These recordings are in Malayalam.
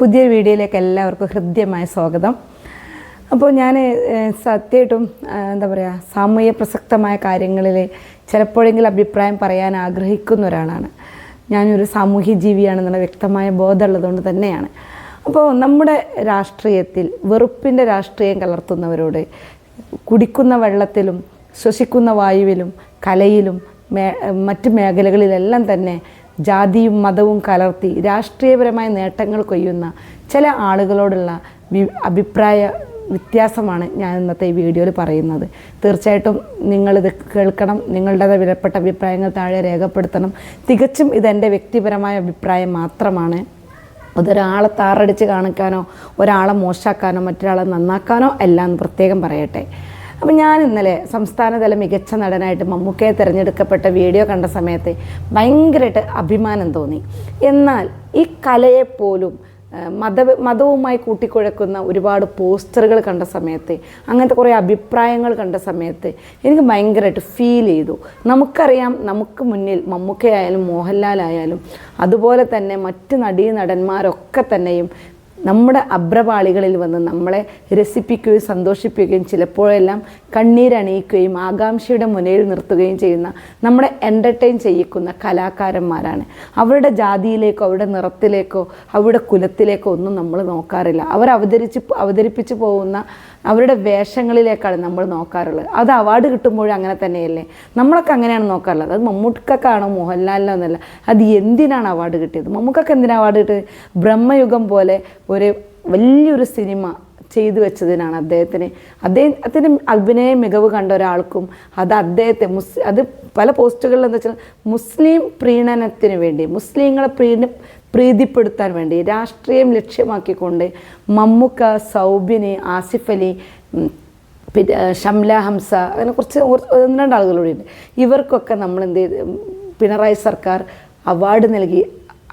പുതിയ വീഡിയോയിലേക്ക് എല്ലാവർക്കും ഹൃദ്യമായ സ്വാഗതം. അപ്പോൾ ഞാൻ സത്യമായിട്ടും എന്താ പറയുക സാമൂഹ്യ പ്രസക്തമായ കാര്യങ്ങളിൽ ചിലപ്പോഴെങ്കിലും അഭിപ്രായം പറയാൻ ആഗ്രഹിക്കുന്ന ഒരാളാണ്. ഞാനൊരു സാമൂഹ്യ ജീവിയാണെന്നുള്ള വ്യക്തമായ ബോധമുള്ളതുകൊണ്ട് തന്നെയാണ്. അപ്പോൾ നമ്മുടെ രാഷ്ട്രീയത്തിൽ വെറുപ്പിന്റെ രാഷ്ട്രീയം കലർത്തുന്നവരോട് കുടിക്കുന്ന വെള്ളത്തിലും ശ്വസിക്കുന്ന വായുവിലും കലയിലും മറ്റ് മേഖലകളിലെല്ലാം തന്നെ ജാതിയും മതവും കലർത്തി രാഷ്ട്രീയപരമായ നേട്ടങ്ങൾ കൊയ്യുന്ന ചില ആളുകളോടുള്ള അഭിപ്രായ വ്യത്യാസമാണ് ഞാൻ ഇന്നത്തെ ഈ വീഡിയോയിൽ പറയുന്നത്. തീർച്ചയായിട്ടും നിങ്ങളിത് കേൾക്കണം നിങ്ങളുടേത് വിലപ്പെട്ട അഭിപ്രായങ്ങൾ താഴെ രേഖപ്പെടുത്തണം. തികച്ചും ഇതെന്റെ വ്യക്തിപരമായ അഭിപ്രായം മാത്രമാണ്. അതൊരാളെ താറടിച്ച് കാണിക്കാനോ ഒരാളെ മോശമാക്കാനോ മറ്റൊരാളെ നന്നാക്കാനോ എല്ലാം പ്രത്യേകം പറയട്ടെ. അപ്പം ഞാൻ ഇന്നലെ സംസ്ഥാനതല മികച്ച നടനായിട്ട് മമ്മൂക്കയെ തിരഞ്ഞെടുക്കപ്പെട്ട വീഡിയോ കണ്ട സമയത്ത് ഭയങ്കരമായിട്ട് അഭിമാനം തോന്നി. എന്നാൽ ഈ കലയെപ്പോലും മത മതവുമായി കൂട്ടിക്കുഴക്കുന്ന ഒരുപാട് പോസ്റ്ററുകൾ കണ്ട സമയത്ത് അങ്ങനത്തെ കുറേ അഭിപ്രായങ്ങൾ കണ്ട സമയത്ത് എനിക്ക് ഭയങ്കരമായിട്ട് ഫീൽ ചെയ്തു. നമുക്കറിയാം നമുക്ക് മുന്നിൽ മമ്മൂക്കയായാലും മോഹൻലാലായാലും അതുപോലെ തന്നെ മറ്റ് നടീ നടന്മാരൊക്കെ തന്നെയും നമ്മുടെ അഭ്രപാളികളിൽ വന്ന് നമ്മളെ രസിപ്പിക്കുകയും സന്തോഷിപ്പിക്കുകയും ചിലപ്പോഴെല്ലാം കണ്ണീരണിയിക്കുകയും ആകാംക്ഷയുടെ മുനയിൽ നിർത്തുകയും ചെയ്യുന്ന നമ്മളെ എന്റർടൈൻ ചെയ്യിക്കുന്ന കലാകാരന്മാരാണ്. അവരുടെ ജാതിയിലേക്കോ അവരുടെ നിറത്തിലേക്കോ അവരുടെ കുലത്തിലേക്കോ ഒന്നും നമ്മൾ നോക്കാറില്ല. അവർ അവതരിച്ച് അവതരിപ്പിച്ച് പോകുന്ന അവരുടെ വേഷങ്ങളിലേക്കാണ് നമ്മൾ നോക്കാറുള്ളത്. അത് അവാർഡ് കിട്ടുമ്പോഴും അങ്ങനെ തന്നെയല്ലേ? നമ്മളൊക്കെ അങ്ങനെയാണ് നോക്കാറുള്ളത്. അത് മമ്മൂട്ടിക്കാണോ മോഹൻലാലിനോ എന്നല്ല. അത് എന്തിനാണ് അവാർഡ് കിട്ടിയത്? മമ്മൂക്കൊക്കെ എന്തിനാണ് അവാർഡ് കിട്ടിയത്? ബ്രഹ്മയുഗം പോലെ ഒരു വലിയൊരു സിനിമ ചെയ്തു വെച്ചതിനാണ് അദ്ദേഹത്തിന്. അദ്ദേഹത്തിന് അഭിനയ മികവ് കണ്ട ഒരാൾക്കും അത് അദ്ദേഹത്തെ മുസ് അത് പല പോസ്റ്റുകളിൽ എന്താ വെച്ചാൽ മുസ്ലിം പ്രീണനത്തിന് വേണ്ടി മുസ്ലിങ്ങളെ പ്രീണ പ്രീതിപ്പെടുത്താൻ വേണ്ടി രാഷ്ട്രീയം ലക്ഷ്യമാക്കിക്കൊണ്ട് മമ്മുക്ക സൗബിന് ആസിഫ് അലി പിന്നെ ഷംല ഹംസ അങ്ങനെ കുറച്ച് ഒന്ന് രണ്ട് ഉണ്ട് ഇവർക്കൊക്കെ നമ്മൾ എന്ത് പിണറായി സർക്കാർ അവാർഡ് നൽകി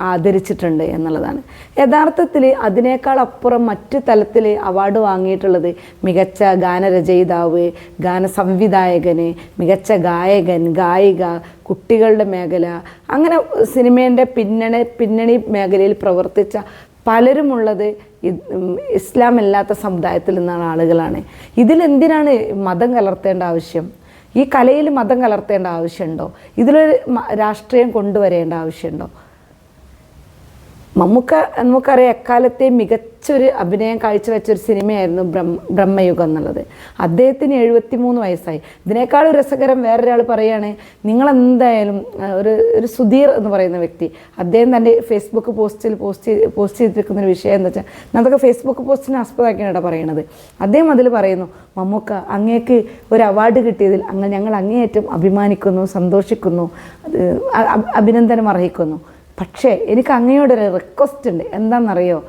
ആദരിച്ചിട്ടുണ്ട് എന്നുള്ളതാണ്. യഥാർത്ഥത്തിൽ അതിനേക്കാൾ അപ്പുറം മറ്റു തലത്തിൽ അവാർഡ് വാങ്ങിയിട്ടുള്ളത് മികച്ച ഗാനരചയിതാവ് ഗാന സംവിധായകന് മികച്ച ഗായകൻ ഗായിക കുട്ടികളുടെ മേഖല അങ്ങനെ സിനിമേന്റെ പിന്നണി പിന്നണി മേഖലയിൽ പ്രവർത്തിച്ച പലരുമുള്ളത് ഇത് ഉം ഇസ്ലാം അല്ലാത്ത സമുദായത്തിൽ നിന്നാണ് ആളുകളാണ്. ഇതിലെന്തിനാണ് മതം കലർത്തേണ്ട ആവശ്യം? ഈ കലയിൽ മതം കലർത്തേണ്ട ആവശ്യമുണ്ടോ? ഇതിലൊരു രാഷ്ട്രീയം കൊണ്ടുവരേണ്ട ആവശ്യമുണ്ടോ? മമ്മൂക്ക നമുക്കറിയാം എക്കാലത്തെ മികച്ചൊരു അഭിനയം കാഴ്ചവെച്ച ഒരു സിനിമയായിരുന്നു ബ്രഹ്മ ബ്രഹ്മയുഗം എന്നുള്ളത്. അദ്ദേഹത്തിന് എഴുപത്തി മൂന്ന് വയസ്സായി. ഇതിനേക്കാളും രസകരം വേറൊരാൾ പറയുകയാണ് നിങ്ങളെന്തായാലും ഒരു ഒരു സുധീർ എന്ന് പറയുന്ന വ്യക്തി. അദ്ദേഹം തന്റെ ഫേസ്ബുക്ക് പോസ്റ്റിൽ പോസ്റ്റ് പോസ്റ്റ് ചെയ്തിരിക്കുന്ന ഒരു വിഷയം എന്താ വെച്ചാൽ അതൊക്കെ ഫേസ്ബുക്ക് പോസ്റ്റിനെ ആസ്പദമാക്കിയാണ് ഇവിടെ പറയണത്. അദ്ദേഹം അതിൽ പറയുന്നു മമ്മൂക്ക അങ്ങേക്ക് ഒരു അവാർഡ് കിട്ടിയതിൽ അങ്ങ് ഞങ്ങൾ അങ്ങേയറ്റം അഭിമാനിക്കുന്നു സന്തോഷിക്കുന്നു അഭിനന്ദനം അർഹിക്കുന്നു. പക്ഷേ എനിക്ക് അങ്ങയോടൊരു റിക്വസ്റ്റ് ഉണ്ട്. എന്താണെന്നറിയോ?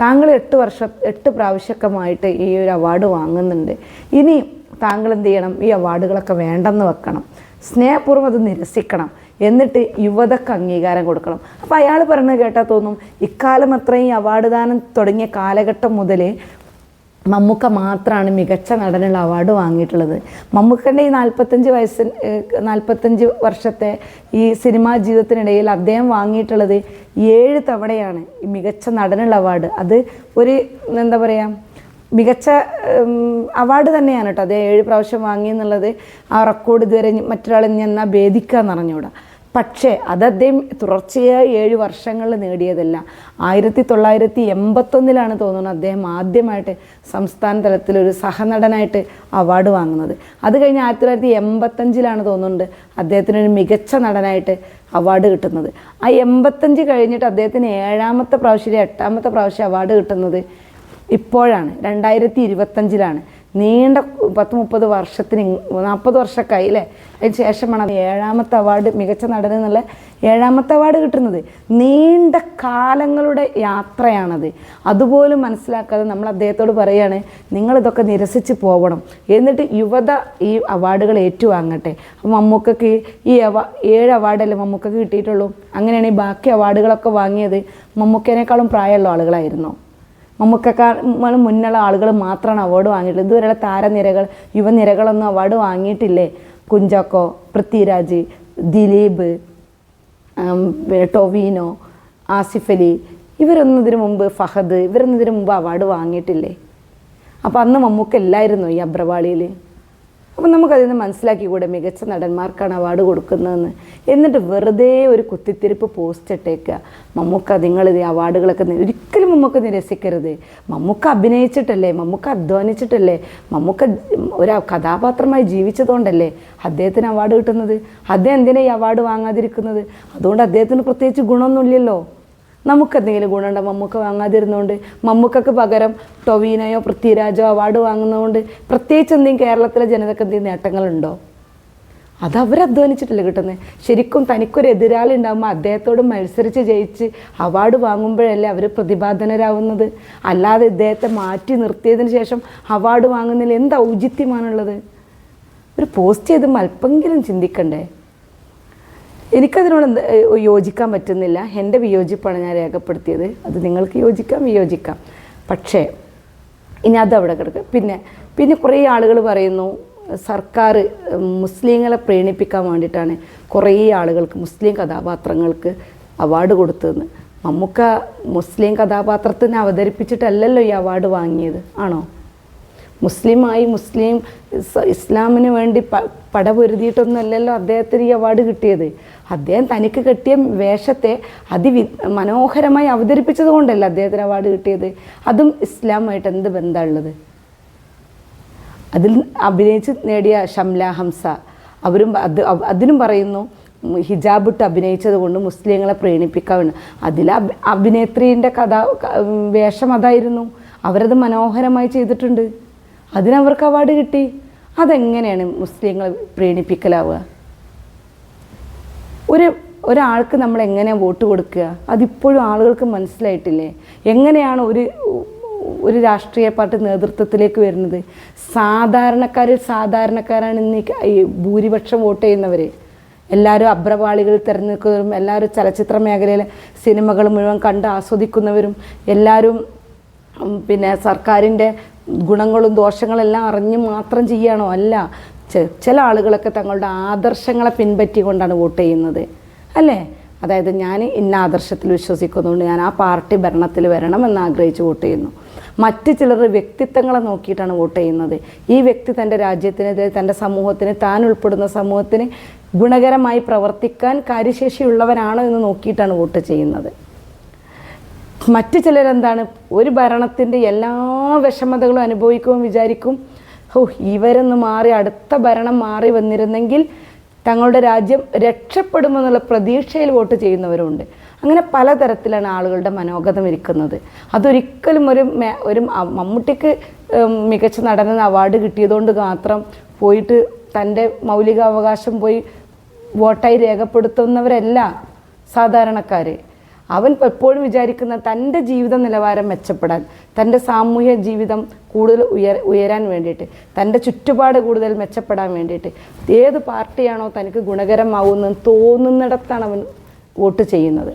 താങ്കൾ എട്ട് വർഷം എട്ട് പ്രാവശ്യക്കമായിട്ട് ഈ ഒരു അവാർഡ് വാങ്ങുന്നുണ്ട്. ഇനി താങ്കൾ എന്ത് ചെയ്യണം? ഈ അവാർഡുകളൊക്കെ വേണ്ടെന്ന് വെക്കണം. സ്നേഹപൂർവം അത് നിരസിക്കണം. എന്നിട്ട് യുവതക്ക് അംഗീകാരം കൊടുക്കണം. അപ്പോൾ അയാൾ പറയുന്നത് കേട്ടാൽ തോന്നും ഇക്കാലം അത്രയും അവാർഡ് ദാനം തുടങ്ങിയ കാലഘട്ടം മുതൽ മമ്മൂക്ക മാത്രമാണ് മികച്ച നടനുള്ള അവാർഡ് വാങ്ങിയിട്ടുള്ളത്. മമ്മൂക്കന്റെ ഈ നാൽപ്പത്തഞ്ച് വയസ്സിന് നാൽപ്പത്തഞ്ച് വർഷത്തെ ഈ സിനിമാ ജീവിതത്തിനിടയിൽ അദ്ദേഹം വാങ്ങിയിട്ടുള്ളത് ഏഴ് തവണയാണ് ഈ മികച്ച നടനുള്ള അവാർഡ് അത് ഒരു എന്താ പറയുക മികച്ച അവാർഡ് തന്നെയാണ് കേട്ടോ. അത് ഏഴ് പ്രാവശ്യം വാങ്ങി എന്നുള്ളത് ആ റെക്കോർഡ് ഇതുവരെ മറ്റൊരാളെ ഞാൻ എന്നാൽ എന്നാ ഭേദിക്കുക എന്ന് അറിഞ്ഞൂടാ പക്ഷേ അത് അദ്ദേഹം തുടർച്ചയായി ഏഴ് വർഷങ്ങളിൽ നേടിയതല്ല. ആയിരത്തി തൊള്ളായിരത്തി എൺപത്തൊന്നിലാണ് തോന്നുന്നത് അദ്ദേഹം ആദ്യമായിട്ട് സംസ്ഥാന തലത്തിലൊരു സഹനടനായിട്ട് അവാർഡ് വാങ്ങുന്നത്. അത് കഴിഞ്ഞ് ആയിരത്തി തൊള്ളായിരത്തി എൺപത്തഞ്ചിലാണ് തോന്നുന്നുണ്ട് അദ്ദേഹത്തിനൊരു മികച്ച നടനായിട്ട് അവാർഡ് കിട്ടുന്നത്. ആ എൺപത്തഞ്ച് കഴിഞ്ഞിട്ട് അദ്ദേഹത്തിന് ഏഴാമത്തെ പ്രാവശ്യം എട്ടാമത്തെ പ്രാവശ്യം അവാർഡ് കിട്ടുന്നത് ഇപ്പോഴാണ് രണ്ടായിരത്തി ഇരുപത്തഞ്ചിലാണ് നീണ്ട പത്ത് മുപ്പത് വർഷത്തിന് നാൽപ്പത് വർഷക്കായി അല്ലേ? അതിന് ശേഷമാണ് അത് ഏഴാമത്തെ അവാർഡ് മികച്ച നടൻ എന്നുള്ള ഏഴാമത്തെ അവാർഡ് കിട്ടുന്നത്. നീണ്ട കാലങ്ങളുടെ യാത്രയാണത്. അതുപോലും മനസ്സിലാക്കാതെ നമ്മൾ അദ്ദേഹത്തോട് പറയുകയാണ് നിങ്ങളിതൊക്കെ നിരസിച്ച് പോകണം എന്നിട്ട് യുവത ഈ അവാർഡുകൾ ഏറ്റുവാങ്ങട്ടെ. അപ്പം മമ്മൂക്കക്ക് ഈ അവാ ഏഴ് അവാർഡല്ലേ മമ്മൂക്കക്ക് കിട്ടിയിട്ടുള്ളൂ? അങ്ങനെയാണ് ഈ ബാക്കി അവാർഡുകളൊക്കെ വാങ്ങിയത്. മമ്മൂക്കേനേക്കാളും പ്രായമുള്ള ആളുകളായിരുന്നു. മമ്മൂക്കക്കാൾ മുന്നുള്ള ആളുകൾ മാത്രമാണ് അവാർഡ് വാങ്ങിയിട്ടുള്ളത്. ഇതുവരെയുള്ള താരനിരകൾ യുവനിരകളൊന്നും അവാർഡ് വാങ്ങിയിട്ടില്ലേ? കുഞ്ചാക്കോ പൃഥ്വിരാജ് ദിലീപ് ടൊവീനോ ആസിഫ് അലി. ഇവരൊന്നും ഇതിനു മുമ്പ് ഫഹദ് ഇവരൊന്നും ഇതിനു മുമ്പ് അവാർഡ് വാങ്ങിയിട്ടില്ലേ? അപ്പോൾ അന്ന് മമ്മൂക്ക എല്ലായിരുന്നു ഈ അബ്രവാളിയിൽ അപ്പം നമുക്കതിൽ നിന്ന് മനസ്സിലാക്കിക്കൂടെ മികച്ച നടന്മാർക്കാണ് അവാർഡ് കൊടുക്കുന്നതെന്ന്. എന്നിട്ട് വെറുതെ ഒരു കുത്തിത്തിരിപ്പ് പോസ്റ്റ് ഇട്ടേക്കുക മമ്മൂക്ക നിങ്ങൾ ഈ അവാർഡുകളൊക്കെ ഒരിക്കലും മമ്മൂക്ക നിരസിക്കരുത് മമ്മൂക്ക അഭിനയിച്ചിട്ടല്ലേ? മമ്മൂക്ക അധ്വാനിച്ചിട്ടല്ലേ? മമ്മൂക്ക ഒരു കഥാപാത്രമായി ജീവിച്ചതുകൊണ്ടല്ലേ അദ്ദേഹത്തിന് അവാർഡ് കിട്ടുന്നത്? അദ്ദേഹം എന്തിനാണ് ഈ അവാർഡ് വാങ്ങാതിരിക്കുന്നത്? അതുകൊണ്ട് അദ്ദേഹത്തിന് പ്രത്യേകിച്ച് ഗുണമൊന്നുമില്ലല്ലോ. നമുക്ക് എന്തെങ്കിലും ഗുണമുണ്ടോ? മമ്മൂക്ക വാങ്ങാതിരുന്നുകൊണ്ട് മമ്മൂക്കക്ക് പകരം ടൊവീനയോ പൃഥ്വിരാജോ അവാർഡ് വാങ്ങുന്നതുകൊണ്ട് പ്രത്യേകിച്ച് എന്തെങ്കിലും കേരളത്തിലെ ജനതയ്ക്ക് എന്തെങ്കിലും നേട്ടങ്ങളുണ്ടോ? അത് അവർ അധ്വാനിച്ചിട്ടില്ല കിട്ടുന്നത് ശരിക്കും തനിക്കൊരു എതിരാളി ഉണ്ടാകുമ്പോൾ അദ്ദേഹത്തോട് മത്സരിച്ച് ജയിച്ച് അവാർഡ് വാങ്ങുമ്പോഴല്ലേ അവർ പ്രതിപാദനരാകുന്നത് അല്ലാതെ ഇദ്ദേഹത്തെ മാറ്റി നിർത്തിയതിന് ശേഷം അവാർഡ് വാങ്ങുന്നതിൽ എന്ത് ഔചിത്യമാണുള്ളത്? ഒരു പോസ്റ്റ് ചെയ്ത് അല്പെങ്കിലും ചിന്തിക്കണ്ടേ? എനിക്കതിനോട് എന്ത് യോജിക്കാൻ പറ്റുന്നില്ല. എന്റെ വിയോജിപ്പാണ് ഞാൻ രേഖപ്പെടുത്തിയത്. അത് നിങ്ങൾക്ക് യോജിക്കാം വിയോജിക്കാം. പക്ഷേ ഇനി അതവിടെ കിടക്കും. പിന്നെ പിന്നെ കുറേ ആളുകൾ പറയുന്നു സർക്കാർ മുസ്ലിങ്ങളെ പ്രീണിപ്പിക്കാൻ വേണ്ടിയിട്ടാണ് കുറേ ആളുകൾക്ക് മുസ്ലിം കഥാപാത്രങ്ങൾക്ക് അവാർഡ് കൊടുത്തതെന്ന്. മമ്മൂക്ക മുസ്ലിം കഥാപാത്രത്തിനെ അവതരിപ്പിച്ചിട്ടല്ലല്ലോ ഈ അവാർഡ് വാങ്ങിയത്. ആണോ? മുസ്ലിമായി മുസ്ലിം ഇസ് ഇസ്ലാമിന് വേണ്ടി പ പടപൊരുതിയിട്ടൊന്നുമല്ലല്ലോ അദ്ദേഹത്തിന് ഈ അവാർഡ് കിട്ടിയത്. അദ്ദേഹം തനിക്ക് കിട്ടിയ വേഷത്തെ അതിവി മനോഹരമായി അവതരിപ്പിച്ചത് അദ്ദേഹത്തിന് അവാർഡ് കിട്ടിയത്. അതും ഇസ്ലാമായിട്ട് എന്ത് ബന്ധമുള്ളത്? അതിൽ അഭിനയിച്ച് നേടിയ ഷംല ഹംസ. അവരും അത് അതിനും പറയുന്നു ഹിജാബിട്ട് അഭിനയിച്ചത് കൊണ്ട് മുസ്ലിങ്ങളെ പ്രീണിപ്പിക്കാൻ അതിൽ അഭിനേത്രീന്റെ കഥ വേഷം അതായിരുന്നു. അവരത് മനോഹരമായി ചെയ്തിട്ടുണ്ട്. അതിനവർക്ക് അവാർഡ് കിട്ടി. അതെങ്ങനെയാണ് മുസ്ലിങ്ങളെ പ്രീണിപ്പിക്കലാവുക? ഒരു ഒരാൾക്ക് നമ്മൾ എങ്ങനെ വോട്ട് കൊടുക്കുക? അതിപ്പോഴും ആളുകൾക്ക് മനസ്സിലായിട്ടില്ലേ? എങ്ങനെയാണ് ഒരു ഒരു രാഷ്ട്രീയ പാർട്ടി നേതൃത്വത്തിലേക്ക് വരുന്നത്? സാധാരണക്കാരിൽ സാധാരണക്കാരാണ് ഇന്ന് ഈ ഭൂരിപക്ഷം വോട്ട് ചെയ്യുന്നവർ എല്ലാവരും അഭ്രപാളികൾ തിരഞ്ഞെടുക്കുന്നവരും എല്ലാവരും ചലച്ചിത്ര മേഖലയിലെ സിനിമകൾ മുഴുവൻ കണ്ട് ആസ്വദിക്കുന്നവരും എല്ലാവരും പിന്നെ സർക്കാരിന്റെ ഗുണങ്ങളും ദോഷങ്ങളെല്ലാം അറിഞ്ഞ് മാത്രം ചെയ്യണോ അല്ല. ചില ആളുകളൊക്കെ തങ്ങളുടെ ആദർശങ്ങളെ പിൻപറ്റിക്കൊണ്ടാണ് വോട്ട് ചെയ്യുന്നത്. അല്ലേ? അതായത് ഞാൻ ഇന്ന ആദർശത്തിൽ വിശ്വസിക്കുന്നുണ്ട്. ഞാൻ ആ പാർട്ടി ഭരണത്തിൽ വരണമെന്ന് ആഗ്രഹിച്ച് വോട്ട് ചെയ്യുന്നു. മറ്റ് ചിലർ വ്യക്തിത്വങ്ങളെ നോക്കിയിട്ടാണ് വോട്ട് ചെയ്യുന്നത്. ഈ വ്യക്തി തന്റെ രാജ്യത്തിന് തന്റെ സമൂഹത്തിന് താൻ ഉൾപ്പെടുന്ന സമൂഹത്തിന് ഗുണകരമായി പ്രവർത്തിക്കാൻ കാര്യശേഷിയുള്ളവനാണോ എന്ന് നോക്കിയിട്ടാണ് വോട്ട് ചെയ്യുന്നത്. മറ്റു ചിലരെന്താണ് ഒരു ഭരണത്തിന്റെ എല്ലാ വിഷമതകളും അനുഭവിക്കുമെന്ന് വിചാരിക്കും. ഓ ഇവരൊന്ന് മാറി അടുത്ത ഭരണം മാറി വന്നിരുന്നെങ്കിൽ തങ്ങളുടെ രാജ്യം രക്ഷപ്പെടുമെന്നുള്ള പ്രതീക്ഷയിൽ വോട്ട് ചെയ്യുന്നവരുണ്ട്. അങ്ങനെ പലതരത്തിലാണ് ആളുകളുടെ മനോഗതം ഇരിക്കുന്നത്. അതൊരിക്കലും ഒരു ഒരു മമ്മൂട്ടിക്ക് മികച്ച നടനെന്ന് അവാർഡ് കിട്ടിയതുകൊണ്ട് മാത്രം പോയിട്ട് തന്റെ മൗലികാവകാശം പോയി വോട്ടായി രേഖപ്പെടുത്തുന്നവരല്ല സാധാരണക്കാർ അവൻ എപ്പോഴും വിചാരിക്കുന്ന തന്റെ ജീവിത നിലവാരം മെച്ചപ്പെടാൻ തന്റെ സാമൂഹ്യ ജീവിതം കൂടുതൽ ഉയർ ഉയരാൻ വേണ്ടിയിട്ട് തന്റെ ചുറ്റുപാട് കൂടുതൽ മെച്ചപ്പെടാൻ വേണ്ടിയിട്ട് ഏത് പാർട്ടിയാണോ തനിക്ക് ഗുണകരമാവുന്നതെന്ന് തോന്നുന്നിടത്താണ് അവൻ വോട്ട് ചെയ്യുന്നത്.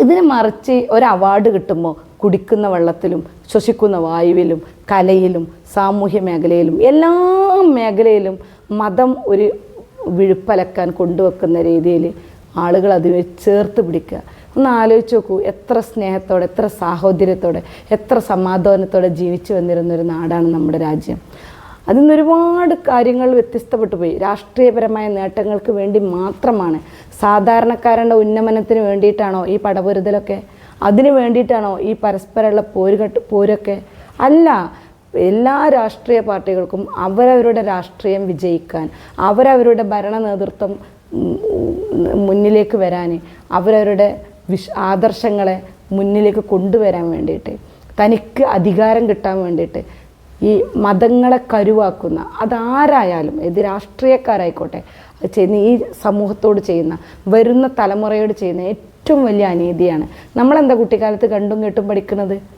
ഇതിനെ മറിച്ച് ഒരു അവാർഡ് കിട്ടുമ്പോൾ കുടിക്കുന്ന വെള്ളത്തിലും ശ്വസിക്കുന്ന വായുവിലും കലയിലും സാമൂഹ്യ മേഖലയിലും എല്ലാ മേഖലയിലും മതം ഒരു വിഴുപ്പലക്കാൻ കൊണ്ടുവെക്കുന്ന രീതിയിൽ ആളുകൾ അതിനെ ചേർത്ത് പിടിക്കുക. ഒന്ന് ആലോചിച്ച് നോക്കൂ എത്ര സ്നേഹത്തോടെ എത്ര സാഹോദര്യത്തോടെ എത്ര സമാധാനത്തോടെ ജീവിച്ചു വന്നിരുന്ന ഒരു നാടാണ് നമ്മുടെ രാജ്യം. അതിൽ നിന്ന് ഒരുപാട് കാര്യങ്ങൾ വ്യത്യസ്തപ്പെട്ടു പോയി. രാഷ്ട്രീയപരമായ നേട്ടങ്ങൾക്ക് വേണ്ടി മാത്രമാണ്. സാധാരണക്കാരന്റെ ഉന്നമനത്തിന് വേണ്ടിയിട്ടാണോ ഈ പടപൊരുതലൊക്കെ? അതിന് വേണ്ടിയിട്ടാണോ ഈ പരസ്പരമുള്ള പോരുകെട്ട് പോരൊക്കെ? അല്ല എല്ലാ രാഷ്ട്രീയ പാർട്ടികൾക്കും അവരവരുടെ രാഷ്ട്രീയം വിജയിക്കാൻ അവരവരുടെ ഭരണ നേതൃത്വം മുന്നിലേക്ക് വരാൻ അവരവരുടെ വിശ് ആദർശങ്ങളെ മുന്നിലേക്ക് കൊണ്ടുവരാൻ വേണ്ടിയിട്ട് തനിക്ക് അധികാരം കിട്ടാൻ വേണ്ടിയിട്ട് ഈ മതങ്ങളെ കരുവാക്കുന്ന അതാരായാലും ഏത് രാഷ്ട്രീയക്കാരായിക്കോട്ടെ ചെയ്യുന്ന ഈ സമൂഹത്തോട് ചെയ്യുന്ന വരുന്ന തലമുറയോട് ചെയ്യുന്ന ഏറ്റവും വലിയ അനീതിയാണ്. നമ്മളെന്താ കുട്ടിക്കാലത്ത് കണ്ടും കേട്ടും പഠിക്കുന്നത്?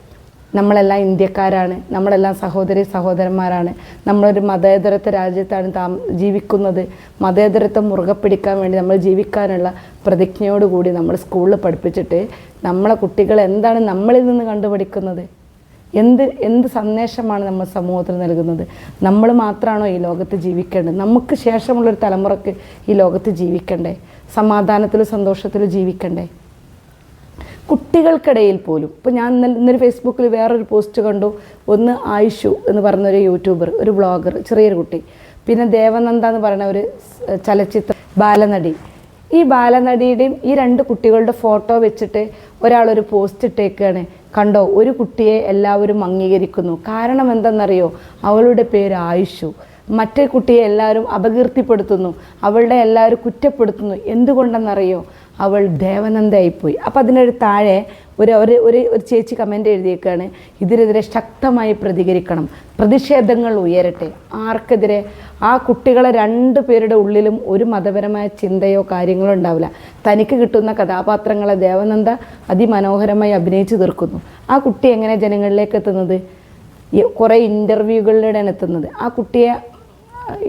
നമ്മളെല്ലാം ഇന്ത്യക്കാരാണ് നമ്മളെല്ലാം സഹോദരി സഹോദരന്മാരാണ്. നമ്മളൊരു മതേതരത്വ രാജ്യത്താണ് താം ജീവിക്കുന്നത്. മതേതരത്വം മുറുകെ പിടിക്കാൻ വേണ്ടി നമ്മൾ ജീവിക്കാനുള്ള പ്രതിജ്ഞയോടുകൂടി നമ്മൾ സ്കൂളിൽ പഠിപ്പിച്ചിട്ട് നമ്മളെ കുട്ടികൾ എന്താണ് നമ്മളിൽ നിന്ന് കണ്ടുപഠിക്കുന്നത് എന്ത് എന്ത് സന്ദേശമാണ് നമ്മൾ സമൂഹത്തിൽ നൽകുന്നത്? നമ്മൾ മാത്രമാണോ ഈ ലോകത്ത് ജീവിക്കേണ്ടത്? നമുക്ക് ശേഷമുള്ളൊരു തലമുറയ്ക്ക് ഈ ലോകത്ത് ജീവിക്കണ്ടേ? സമാധാനത്തിലും സന്തോഷത്തിലും ജീവിക്കണ്ടേ? കുട്ടികൾക്കിടയിൽ പോലും. ഇപ്പോൾ ഞാൻ ഇന്നലെ ഇന്നൊരു ഫേസ്ബുക്കിൽ വേറൊരു പോസ്റ്റ് കണ്ടു. ഒന്ന് ആയിഷു എന്ന് പറഞ്ഞൊരു യൂട്യൂബർ ഒരു ബ്ലോഗർ ചെറിയൊരു കുട്ടി. പിന്നെ ദേവനന്ദ എന്ന് പറയുന്ന ഒരു ചലച്ചിത്ര ബാലനടി. ഈ ബാലനടിയുടെയും ഈ രണ്ട് കുട്ടികളുടെ ഫോട്ടോ വെച്ചിട്ട് ഒരാളൊരു പോസ്റ്റ് ഇട്ടേക്കാണ്. കണ്ടോ ഒരു കുട്ടിയെ എല്ലാവരും അംഗീകരിക്കുന്നു. കാരണം എന്തെന്നറിയോ? അവളുടെ പേര് ആയുഷു. മറ്റേ കുട്ടിയെ എല്ലാവരും അപകീർത്തിപ്പെടുത്തുന്നു. അവളുടെ എല്ലാവരും കുറ്റപ്പെടുത്തുന്നു. എന്തുകൊണ്ടെന്നറിയോ? അവൾ ദേവനന്ദയായിപ്പോയി. അപ്പോൾ അതിനൊരു താഴെ ഒരു ഒരു ഒരു ഒരു ചേച്ചി കമന്റ് എഴുതിയേക്കാണ് ഇതിനെതിരെ ശക്തമായി പ്രതികരിക്കണം. പ്രതിഷേധങ്ങൾ ഉയരട്ടെ. ആർക്കെതിരെ? ആ കുട്ടികളെ രണ്ട് പേരുടെ ഉള്ളിലും ഒരു മതപരമായ ചിന്തയോ കാര്യങ്ങളോ ഉണ്ടാവില്ല. തനിക്ക് കിട്ടുന്ന കഥാപാത്രങ്ങളെ ദേവനന്ദ അതിമനോഹരമായി അഭിനയിച്ചു തീർക്കുന്നു. ആ കുട്ടി എങ്ങനെ ജനങ്ങളിലേക്ക് എത്തുന്നത്? കുറേ ഇന്റർവ്യൂകളിലൂടെയാണ് എത്തുന്നത്. ആ കുട്ടിയെ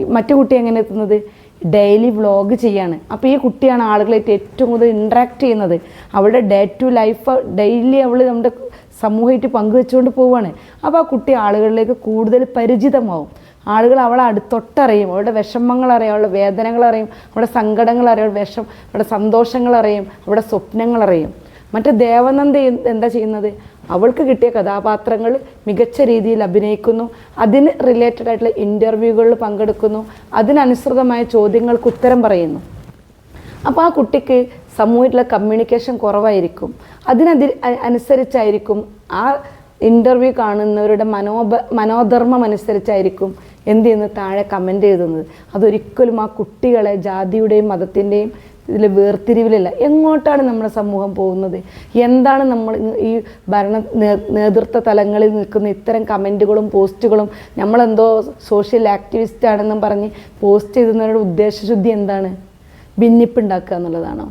മറ്റു കുട്ടി എങ്ങനെ എത്തുന്നത്? ഡെയിലി വ്ളോഗ് ചെയ്യാണ്. അപ്പോൾ ഈ കുട്ടിയാണ് ആളുകളായിട്ട് ഏറ്റവും കൂടുതൽ ഇൻട്രാക്ട് ചെയ്യുന്നത്. അവളുടെ ഡേ ടു ലൈഫ് ഡെയിലി അവൾ നമ്മുടെ സമൂഹമായിട്ട് പങ്കുവെച്ചുകൊണ്ട് പോവുകയാണ് അപ്പോൾ ആ കുട്ടി ആളുകളിലേക്ക് കൂടുതൽ പരിചിതമാവും. ആളുകൾ അവളെ അടുത്തൊട്ടറിയും. അവളുടെ വിഷമങ്ങൾ അറിയും അവളുടെ വേദനകൾ അറിയും അവളുടെ സങ്കടങ്ങൾ അറിയും അവളുടെ വിഷം അവളുടെ സന്തോഷങ്ങൾ അറിയും അവളുടെ സ്വപ്നങ്ങൾ അറിയും മറ്റേ ദേവനന്ദ എന്താ ചെയ്യുന്നത്? അവൾക്ക് കിട്ടിയ കഥാപാത്രങ്ങൾ മികച്ച രീതിയിൽ അഭിനയിക്കുന്നു. അതിന് റിലേറ്റഡ് ആയിട്ടുള്ള ഇന്റർവ്യൂകളിൽ പങ്കെടുക്കുന്നു. അതിനനുസൃതമായ ചോദ്യങ്ങൾക്ക് ഉത്തരം പറയുന്നു. അപ്പോൾ ആ കുട്ടിക്ക് സമൂഹത്തിലെ കമ്മ്യൂണിക്കേഷൻ കുറവായിരിക്കും. അതിനതി അനുസരിച്ചായിരിക്കും ആ ഇന്റർവ്യൂ കാണുന്നവരുടെ മനോബ മനോധർമ്മം അനുസരിച്ചായിരിക്കും എന്ത് ചെയ്യുന്നത് താഴെ കമന്റ് എഴുതുന്നത്. അതൊരിക്കലും ആ കുട്ടികളെ ജാതിയുടെയും മതത്തിന്റെയും ഇതിൽ വേർതിരിവിലല്ല. എങ്ങോട്ടാണ് നമ്മുടെ സമൂഹം പോകുന്നത്? എന്താണ് നമ്മൾ ഈ ഭരണ നേതൃത്വ തലങ്ങളിൽ നിൽക്കുന്ന ഇത്തരം കമന്റുകളും പോസ്റ്റുകളും? നമ്മളെന്തോ സോഷ്യൽ ആക്ടിവിസ്റ്റ് ആണെന്നും പറഞ്ഞ് പോസ്റ്റ് ചെയ്യുന്നവരുടെ ഉദ്ദേശശുദ്ധി എന്താണ്? ഭിന്നിപ്പുണ്ടാക്കുക എന്നുള്ളതാണോ?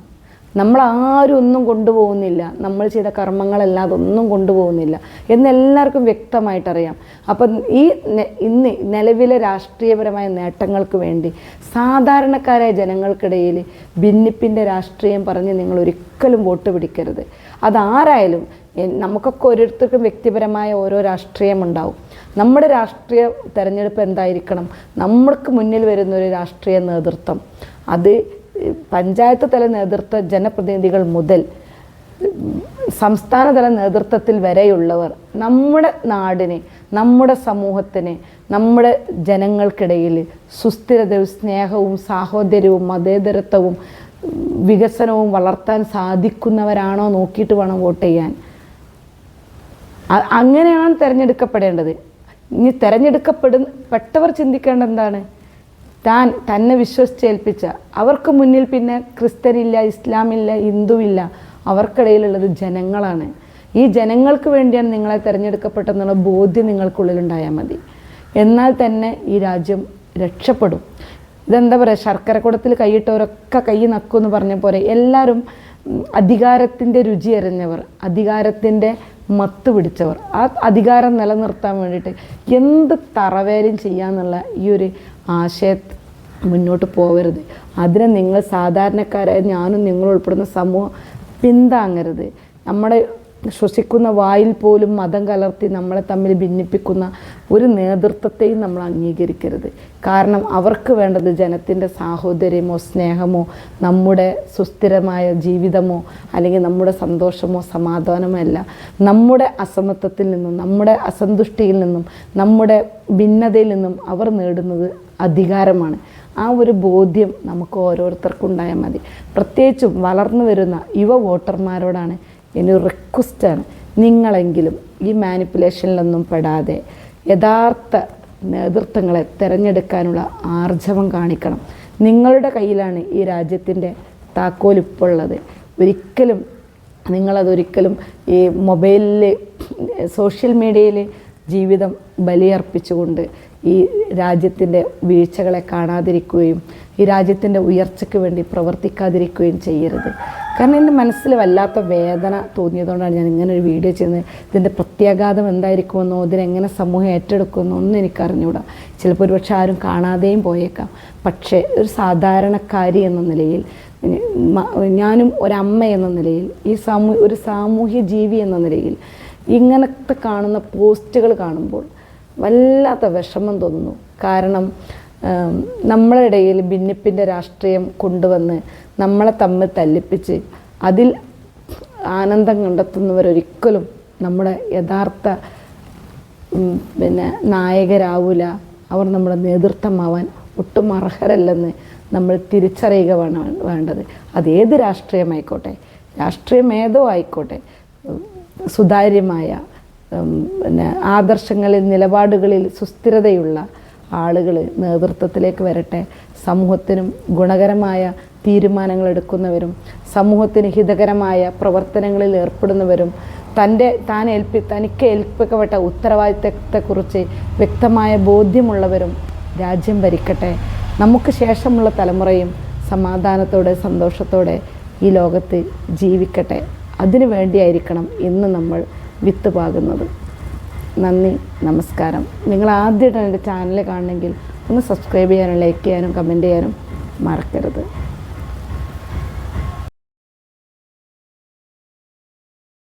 നമ്മൾ ആരും ഒന്നും കൊണ്ടുപോകുന്നില്ല. നമ്മൾ ചെയ്ത കർമ്മങ്ങളെല്ലാം അതൊന്നും കൊണ്ടുപോകുന്നില്ല. എന്ന് എല്ലാവർക്കും വ്യക്തമായിട്ടറിയാം. അപ്പം ഈ ഇന്ന് നിലവിലെ രാഷ്ട്രീയപരമായ നേട്ടങ്ങൾക്ക് വേണ്ടി സാധാരണക്കാരായ ജനങ്ങൾക്കിടയിൽ ഭിന്നിപ്പിന്റെ രാഷ്ട്രീയം പറഞ്ഞ് നിങ്ങൾ ഒരിക്കലും വോട്ട് പിടിക്കരുത്. അതാരായാലും നമുക്കൊക്കെ ഓരോരുത്തർക്കും വ്യക്തിപരമായ ഓരോ രാഷ്ട്രീയമുണ്ടാവും നമ്മുടെ രാഷ്ട്രീയ തെരഞ്ഞെടുപ്പ് എന്തായിരിക്കണം? നമ്മൾക്ക് മുന്നിൽ വരുന്ന ഒരു രാഷ്ട്രീയ നേതൃത്വം. അത് പഞ്ചായത്ത് തല നേതൃത്വ ജനപ്രതിനിധികൾ മുതൽ സംസ്ഥാനതല നേതൃത്വത്തിൽ വരെയുള്ളവർ നമ്മുടെ നാടിനെ നമ്മുടെ സമൂഹത്തിന് നമ്മുടെ ജനങ്ങൾക്കിടയിൽ സുസ്ഥിരതയും സ്നേഹവും സാഹോദര്യവും മതേതരത്വവും വികസനവും വളർത്താൻ സാധിക്കുന്നവരാണോ നോക്കിയിട്ട് വേണം വോട്ട് ചെയ്യാൻ. അങ്ങനെയാണ് തിരഞ്ഞെടുക്കപ്പെടേണ്ടത്. ഇനി തിരഞ്ഞെടുക്കപ്പെടുന്ന പെട്ടവർ ചിന്തിക്കേണ്ട എന്താണ് താൻ തന്നെ വിശ്വസിച്ചേൽപ്പിച്ച. അവർക്ക് മുന്നിൽ പിന്നെ ക്രിസ്ത്യനില്ല ഇസ്ലാമില്ല ഹിന്ദുവില്ല. അവർക്കിടയിലുള്ളത് ജനങ്ങളാണ്. ഈ ജനങ്ങൾക്ക് വേണ്ടിയാണ് നിങ്ങളെ തിരഞ്ഞെടുക്കപ്പെട്ടെന്നുള്ള ബോധ്യം നിങ്ങൾക്കുള്ളിലുണ്ടായാൽ മതി. എന്നാൽ തന്നെ ഈ രാജ്യം രക്ഷപ്പെടും. ഇതെന്താ പറയുക ശർക്കരക്കുടത്തിൽ കൈയിട്ടവരൊക്കെ കൈ നക്കുമെന്ന് പറഞ്ഞ പോലെ എല്ലാവരും അധികാരത്തിന്റെ രുചി അറിഞ്ഞവർ അധികാരത്തിന്റെ മത്ത് പിടിച്ചവർ ആ അധികാരം നിലനിർത്താൻ വേണ്ടിയിട്ട് എന്ത് തറവേലും ചെയ്യാന്നുള്ള ഈ ഒരു ആശയ മുന്നോട്ട് പോകരുത് അതിനെ നിങ്ങൾ സാധാരണക്കാരായ ഞാനും നിങ്ങൾ ഉൾപ്പെടുന്ന സമൂഹം പിന്താങ്ങരുത്. നമ്മുടെ ശ്വസിക്കുന്ന വായിൽ പോലും മതം കലർത്തി നമ്മളെ തമ്മിൽ ഭിന്നിപ്പിക്കുന്ന ഒരു നേതൃത്വത്തെയും നമ്മൾ അംഗീകരിക്കരുത്. കാരണം അവർക്ക് വേണ്ടത് ജനത്തിന്റെ സാഹോദര്യമോ സ്നേഹമോ നമ്മുടെ സുസ്ഥിരമായ ജീവിതമോ അല്ലെങ്കിൽ നമ്മുടെ സന്തോഷമോ സമാധാനമോ അല്ല. നമ്മുടെ അസമത്വത്തിൽ നിന്നും നമ്മുടെ അസന്തുഷ്ടിയിൽ നിന്നും നമ്മുടെ ഭിന്നതയിൽ നിന്നും അവർ നേടുന്നത് അധികാരമാണ്. ആ ഒരു ബോധ്യം നമുക്ക് ഓരോരുത്തർക്കും ഉണ്ടായാൽ മതി. പ്രത്യേകിച്ചും വളർന്നു വരുന്ന യുവ വോട്ടർമാരോടാണ് എന്റെ റിക്വസ്റ്റാണ് നിങ്ങളെങ്കിലും ഈ മാനിപ്പുലേഷനിലൊന്നും പെടാതെ യഥാർത്ഥ നേതൃത്വങ്ങളെ തിരഞ്ഞെടുക്കാനുള്ള ആർജവം കാണിക്കണം. നിങ്ങളുടെ കയ്യിലാണ് ഈ രാജ്യത്തിന്റെ താക്കോൽ ഇപ്പോൾ ഉള്ളത്. ഒരിക്കലും നിങ്ങളതൊരിക്കലും ഈ മൊബൈലിൽ സോഷ്യൽ മീഡിയയിൽ ജീവിതം ബലിയർപ്പിച്ചുകൊണ്ട് ഈ രാജ്യത്തിന്റെ വീഴ്ചകളെ കാണാതിരിക്കുകയും ഈ രാജ്യത്തിന്റെ ഉയർച്ചയ്ക്ക് വേണ്ടി പ്രവർത്തിക്കാതിരിക്കുകയും ചെയ്യരുത്. കാരണം എന്റെ മനസ്സിൽ വല്ലാത്ത വേദന തോന്നിയതുകൊണ്ടാണ് ഞാൻ ഇങ്ങനെ ഒരു വീഡിയോ ചെയ്യുന്നത്. ഇതിന്റെ പ്രത്യാഘാതം എന്തായിരിക്കുമെന്നോ ഇതിനെങ്ങനെ സമൂഹം ഏറ്റെടുക്കുമെന്നോ ഒന്നും എനിക്ക് ചിലപ്പോൾ ഒരുപക്ഷെ ആരും കാണാതെയും പോയേക്കാം. പക്ഷേ ഒരു സാധാരണക്കാരി എന്ന നിലയിൽ ഞാനും ഒരമ്മ എന്ന നിലയിൽ ഈ സാമൂ ഒരു സാമൂഹ്യ ജീവി എന്ന നിലയിൽ ഇങ്ങനത്തെ കാണുന്ന പോസ്റ്റുകൾ കാണുമ്പോൾ വല്ലാത്ത വിഷമം തോന്നുന്നു. കാരണം നമ്മളുടെ നമ്മളെ ഇടയിൽ ഭിന്നിപ്പിന്റെ രാഷ്ട്രീയം കൊണ്ടുവന്ന് നമ്മളെ തമ്മിൽ തല്ലിപ്പിച്ച് അതിൽ ആനന്ദം കണ്ടെത്തുന്നവരൊരിക്കലും നമ്മുടെ യഥാർത്ഥ പിന്നെ നായകരാവൂല. അവർ നമ്മുടെ നേതൃത്വമാവാൻ ഒട്ടും അർഹരല്ലെന്ന് നമ്മൾ തിരിച്ചറിയുക വേണം വേണ്ടത്. അതേത് രാഷ്ട്രീയമായിക്കോട്ടെ? രാഷ്ട്രീയം ഏതോ ആയിക്കോട്ടെ. സുതാര്യമായ പിന്നെ ആദർശങ്ങളിൽ നിലപാടുകളിൽ സുസ്ഥിരതയുള്ള ആളുകൾ നേതൃത്വത്തിലേക്ക് വരട്ടെ. സമൂഹത്തിനും ഗുണകരമായ തീരുമാനങ്ങൾ എടുക്കുന്നവരും സമൂഹത്തിന് ഹിതകരമായ പ്രവർത്തനങ്ങളിൽ ഏർപ്പെടുന്നവരും തന്റെ താൻ ഏൽപ്പി തനിക്ക് ഏൽപ്പിക്കപ്പെട്ട ഉത്തരവാദിത്തത്തെക്കുറിച്ച് വ്യക്തമായ ബോധ്യമുള്ളവരും രാജ്യം ഭരിക്കട്ടെ. നമുക്ക് ശേഷമുള്ള തലമുറയും സമാധാനത്തോടെ സന്തോഷത്തോടെ ഈ ലോകത്ത് ജീവിക്കട്ടെ. അതിനു വേണ്ടിയായിരിക്കണം ഇന്ന് നമ്മൾ വിത്ത് പാകുന്നത് നന്ദി നമസ്കാരം. നിങ്ങൾ ആദ്യമായിട്ടാണ് എന്റെ ചാനൽ കാണണമെങ്കിൽ ഒന്ന് സബ്സ്ക്രൈബ് ചെയ്യാനും ലൈക്ക് ചെയ്യാനും കമന്റ് ചെയ്യാനും മറക്കരുത്.